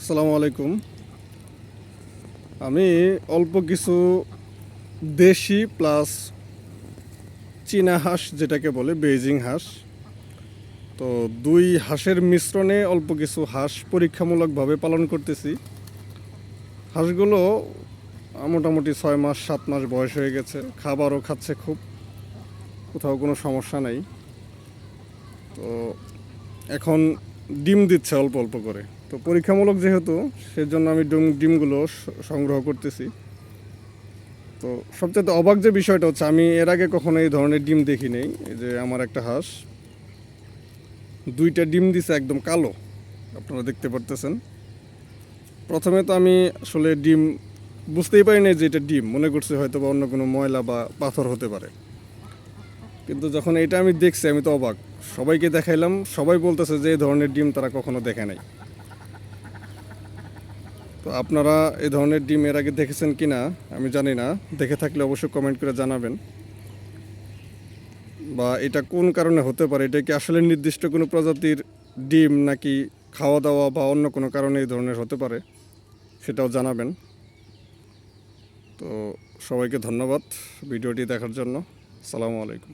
আসসালামু আলাইকুম। আমি অল্প কিছু দেশি প্লাস চীনা হাঁস যেটাকে বলে বেইজিং হাঁস। তো দুই হাঁসের মিশ্রণে অল্প কিছু হাঁস পরীক্ষামূলকভাবে পালন করতেছি। হাঁসগুলো মোটামুটি ছয় মাস, সাত মাস বয়স হয়ে গেছে। খাবারও খাচ্ছে খুব, কোথাও কোনো সমস্যা নেই। তো এখন ডিম দিচ্ছে অল্প অল্প করে। তো পরীক্ষামূলক যেহেতু, সেজন্য আমি ডিম, ডিমগুলো সংগ্রহ করতেছি। তো সবচেয়ে অবাক যে বিষয়টা হচ্ছে, আমি এর আগে কখনো এই ধরনের ডিম দেখি নেই যে আমার একটা হাঁস। দুইটা ডিম দিছে একদম কালো, আপনারা দেখতে পারতেছেন। প্রথমে তো আমি আসলে ডিম বুঝতেই পারি না যে এটা ডিম, মনে করছি হয়তো বা অন্য কোনো ময়লা বা পাথর হতে পারে। কিন্তু যখন এটা আমি দেখছি, আমি তো অবাক। সবাইকে দেখাইলাম, সবাই বলতেছে যে এই ধরনের ডিম তারা কখনো দেখে নাই। তো আপনারা এই ধরনের ডিম এর আগে দেখেছেন কি না আমি জানি না। দেখে থাকলে অবশ্যই কমেন্ট করে জানাবেন। বা এটা কোন কারণে হতে পারে? এটা কি আসলে নির্দিষ্ট কোনো প্রজাতির ডিম নাকি খাওয়া দাওয়া বা অন্য কোনো কারণে এই ধরনের হতে পারে? সেটাও জানাবেন। তো সবাইকে ধন্যবাদ ভিডিওটি দেখার জন্য। সালামু আলাইকুম।